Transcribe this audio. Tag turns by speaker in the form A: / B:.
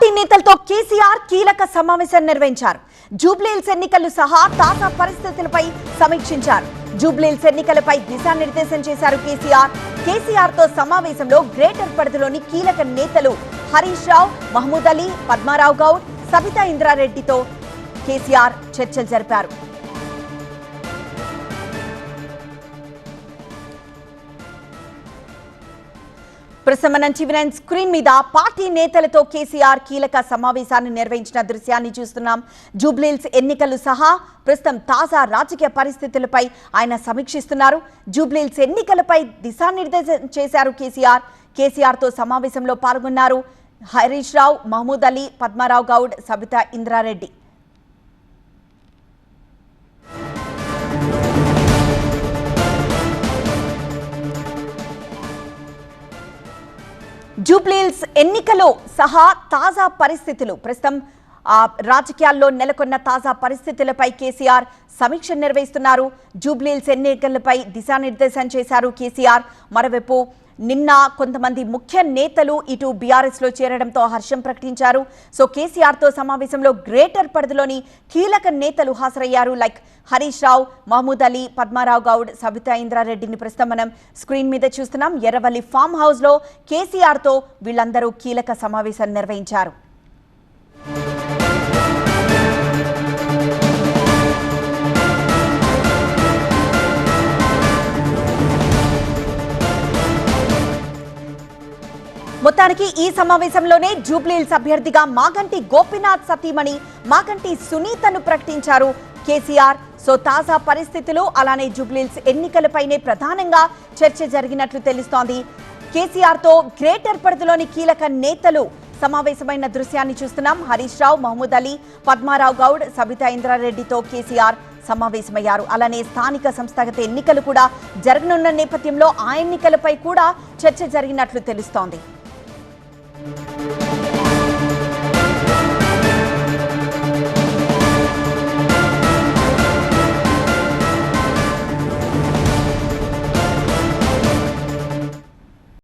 A: Party నేతలతో KCR కీలక సమావేశం నిర్వహించారు. జూబ్లీహిల్స్ ఎన్నికలు సహా తాజా పరిస్థితులపై సమీక్షించారు. జూబ్లీహిల్స్ ఎన్నికలపై దిశానిర్దేశం చేశారు కేసీఆర్. కేసీఆర్తో సమావేశంలో గ్రేటర్ పరిధిలోని కీలక నేతలు హరీష్ రావు మహమూద్ అలీ పద్మారావు గౌడ్ సబితా ఇంద్రారెడ్డితో కేసీఆర్ చర్చలు జరిపారు. ప్రసమనం మనం స్క్రీన్ మీద పార్టీ నేతలతో కేసీఆర్ కీలక సమావేశాన్ని నిర్వహించిన దృశ్యాన్ని చూస్తున్నాం. జూబ్లీల్స్ ఎన్నికలు సహా ప్రస్తుతం తాజా రాజకీయ పరిస్థితులపై ఆయన సమీక్షిస్తున్నారు. జూబ్లీల్స్ ఎన్నికలపై దిశానిర్దేశం చేశారు కేసీఆర్. కేసీఆర్తో సమావేశంలో పాల్గొన్నారు హరీష్ రావు మహమూద్ అలీ పద్మారావు గౌడ్ సబితా ఇంద్రారెడ్డి. జూబ్లీల్స్ ఎన్నికలో సహా తాజా పరిస్థితులు. ప్రస్తుతం ఆ, రాజకీయాల్లో నెలకొన్న తాజా పరిస్థితులపై కేసీఆర్ సమీక్ష నిర్వహిస్తున్నారు. జూబ్లీల్స్ ఎన్నికలపై దిశానిర్దేశం చేశారు కేసీఆర్. మరోవైపు నిన్న కొంతమంది ముఖ్య నేతలు ఇటు బీఆర్ఎస్లో చేరడంతో హర్షం ప్రకటించారు. సో కేసీఆర్తో సమావేశంలో గ్రేటర్ పరిధిలోని కీలక నేతలు హాజరయ్యారు. లైక్ హరీష్ రావు మహమూద్ అలీ పద్మారావు గౌడ్ సబితా ఇంద్రారెడ్డిని ప్రస్తుతం మనం స్క్రీన్ మీద చూస్తున్నాం. ఎర్రవల్లి ఫామ్ హౌస్లో కేసీఆర్తో వీళ్ళందరూ కీలక సమావేశం నిర్వహించారు. మొత్తానికి ఈ సమావేశంలోనే జూబ్లీహిల్స్ అభ్యర్థిగా మాగంటి గోపీనాథ్ సతీమణి మాగంటి సునీతను ప్రకటించారు. కేసీఆర్ సో తాజా పరిస్థితులు అలానే జూబ్లీహిల్స్ ఎన్నికలపైనే ప్రధానంగా చర్చ జరిగినట్లు తెలుస్తోంది. కేసీఆర్తో గ్రేటర్ పరిధిలోని కీలక నేతలు సమావేశమైన దృశ్యాన్ని చూస్తున్నాం. హరీష్ రావు మహమూద్ అలీ పద్మారావు గౌడ్ సబితా ఇంద్రారెడ్డితో కేసీఆర్ సమావేశమయ్యారు. అలానే స్థానిక సంస్థాగత ఎన్నికలు కూడా జరగనున్న నేపథ్యంలో ఆ ఎన్నికలపై కూడా చర్చ జరిగినట్లు తెలుస్తోంది. Thank you.